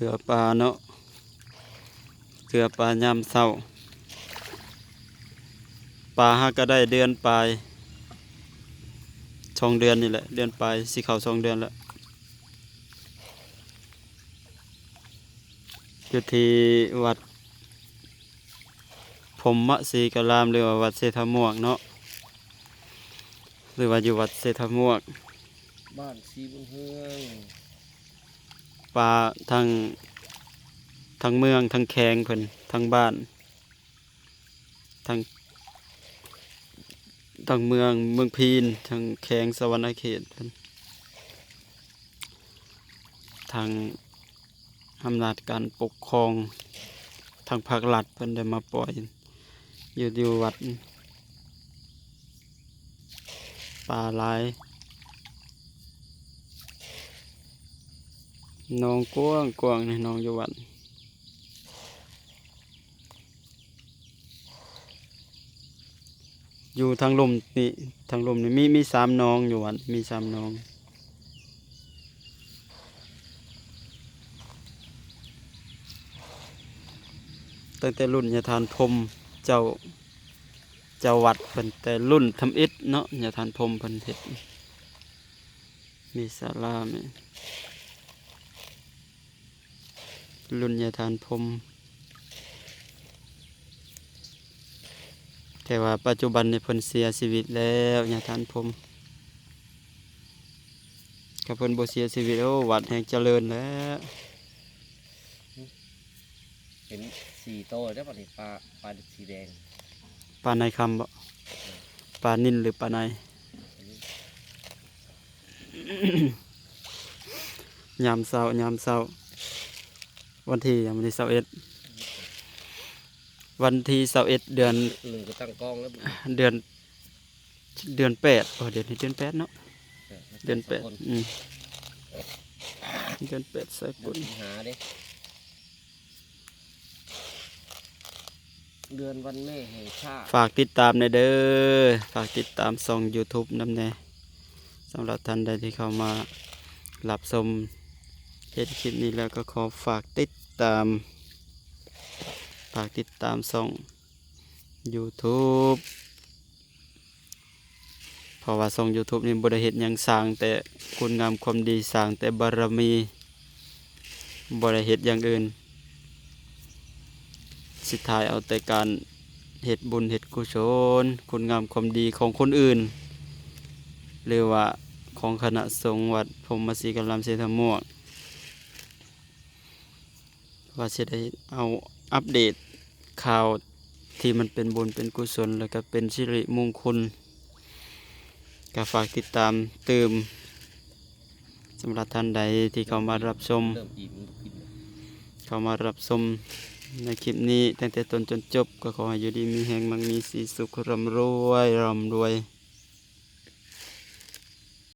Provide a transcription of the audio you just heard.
ลือปลาเนาะเกือปลายามเศร้าปลาฮาก็ได้เดือนปลายสองเดือนนี่แหละ เดือนปลายสิเข้าสองเดือนแล้วอยู่ที่วัดพรหมศรีกรามหรือว่าวัดเศรษฐม่วงเนาะหรือว่าอยู่วัดเศรษฐม่วงบ้านซีบุญเฮือง ปลาทั้งทั้งเมืองทั้งแขงเพิ่นทั้งบ้านทั้งทั้งเมืองเมืองพีนทั้งแขงสวรรณเขตเพิ่นทางอำนาจการปกครองทางภาครัฐเพิ่นได้มาปล่อยอยู่อยู่วัดป่าหลาย น้องกว้างกว้างนี่น้องอยู่วัดอยู่ทางลมนี่ทางลมนี่มีมีสามน้องอยู่วัดมีสามน้อง ตั้งแต่รุ่นยาทานพรมเจ้าเจ้าวัดเพิ่นแต่รุ่นทำอิฐเนาะยาทานพรมเพิ่นเฮ็ดมีศาลามี รุ่นยาทานพรหมแต่ว่าปัจจุบันในเพิ่นเสียชีวิตแล้วยาทานพรหมกับเพิ่นบ่เสียชีวิตโอ้วัดแห่งเจริญแล้วเห็นสี่โตได้ป่ะนี่ปลาปลาสีแดงปลาในคำบ่ปลานินหรือปลาในยามเช้ายามเช้า วันที่ยามวันที่เสาเอ็ดวันที่เสาเอ็ดเดือนหนึ่งก็ตั้งกล้องแล้วเดือน เดือนแปดโอ้เดือนนี้เดือนแปดเนาะเดือนแปดคนอืมเดือนแปดใส่ปุ่นสิงหาเด้เดือนวันแม่แห่งชาติฝากติดตามในอยเด้อฝากติดตามช่อง YouTube น้ำแน่สำหรับท่านใดที่เข้ามารับชม เห็นคลิปนี้แล้วก็ขอฝากติดตาม ฝากติดตามช่อง YouTube เพราะว่าช่อง YouTube นี่บริเหตุยังสร้างแต่คุณงามความดีสร้างแต่บารมีบริเหตุอย่างอื่นสิทายเอาแต่การเหตุบุญเหตุกุศลคุณงามความดีของคนอื่น หรือว่าของคณะสงฆ์วัดพรมศรีกรามเสธมวก ว่าจะได้เอาอัปเดตข่าวที่มันเป็นบุญเป็นกุศล แล้วก็เป็นสิริมงคลก็ฝากติดตามเติมสำหรับท่านใดที่เข้ามารับชม เข้ามารับชมในคลิปนี้ตั้งแต่ต้นจนจบ ก็ขอให้อยู่ดีมีแห่งมังมีสีสุขร่ำรวยร่ำรวย